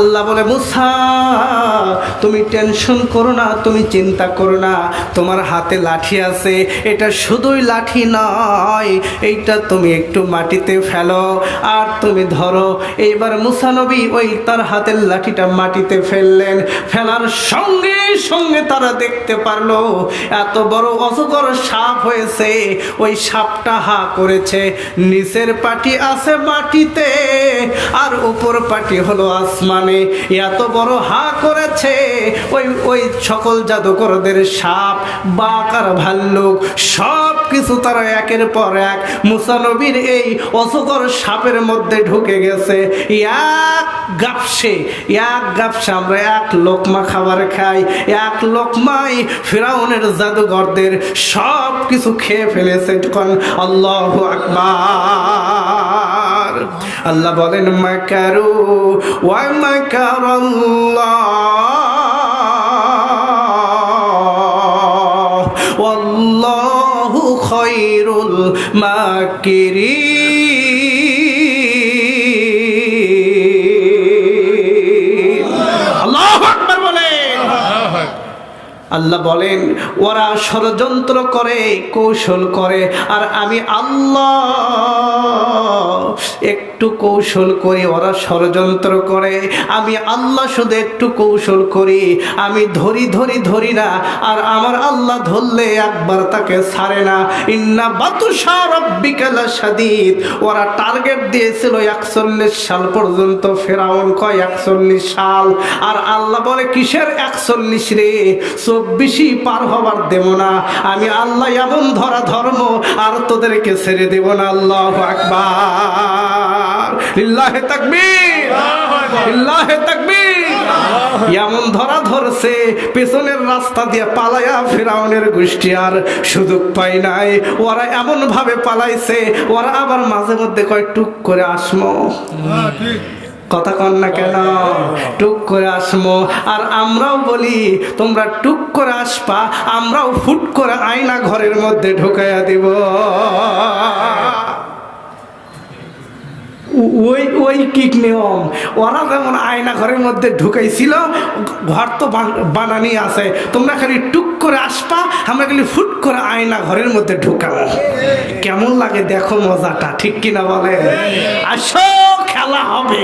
আল্লাহ বলে, মুসা, তুমি টেনশন করো না, তুমি চিন্তা করো না, তোমার হাতে লাঠি আছে, এটা শুধুই লাঠি নয়, এইটা তুমি একটু মাটিতে ফেলো, আর তুমি ধরো। এইবার মুসা নবী ওই তার হাতের লাঠিটা মাটিতে ফেললেন, ফেলার সঙ্গে সঙ্গে তারা দেখতে পারল, এত বড় অজগর সাপ হয়েছে, ওই সাপটা হা করেছে, নিচের পাটি আছে মাটিতে, আর উপর পাটি হলো আসমানে এত বড় হা করেছে। ওই ওই সকল জাদুকরদের সাপ বাঘ আর ভাল্লুক সব কিছু তারা একের পর এক মুসানবীর এই অজগর সাপের মধ্যে ঢুকে গেছে। এক গাপসে এক গাপসে, আমরা এক লোকমা খাবার খাই, এক লোকমাই ফেরাউনের জাদুঘরদের সব কিছু খেয়ে ফেলেছে। তখন আল্লাহ আকবার। আল্লাহ বলেন মাকারু ওয়া মাকারাল্লাহ। অল্লাহু খায়রুল মাকিরিন। আল্লাহ বলেন, ওরা ষড়যন্ত্র করে, কৌশল করে, আর আমি আল্লাহ একটু কৌশল করি, ওরা ষড়যন্ত্র করে, আমি আল্লাহ শুধু একটু কৌশল করি, আমি ধরি ধরি ধরি না, আর আমার আল্লাহ ধরলে একবার তাকে ছাড়ে না। ইন্না বাতুষা রব্বিকাল সাদিদ ওরা টার্গেট দিয়েছিল একচল্লিশ সাল পর্যন্ত, ফেরাউন কয় একচল্লিশ সাল? আর আল্লাহ বলে, কিসের একচল্লিশ রে? চব্বিশই পার হবার দেব না। আমি আল্লাহ এমন ধরা ধর্ম, আর তোদেরকে ছেড়ে দেব না। আল্লাহ আকবার। লিল্লাহে তাকবীর। লিল্লাহে এমন ধরা ধরছে, পেছনের রাস্তা দিয়ে পালায়া ফেরাউনের গোষ্ঠী আর সুযোগ পাই নাই। ওরা এমন ভাবে পালাইছে, ওরা আবার মাঝে মধ্যে কয়, টুক করে আসমো। কথা কন না কেন? টুক করে আসমো। আর আমরাও বলি, তোমরা টুক করে আসপা আমরাও ফুট করে আয়না ঘরের মধ্যে ঢুকাইয়া দিব। ওই ওই কিক নিয়ম। ওরা যেমন আয়না ঘরের মধ্যে ঢুকাইছিল, ঘর তো বানানি আছে। তোমরা খালি টুক করে আসপা আমরা খালি ফুট করে আয়না ঘরের মধ্যে ঢুকাবো। কেমন লাগে দেখো মজাটা, ঠিক কিনা বলে? আসো! খেলা হবে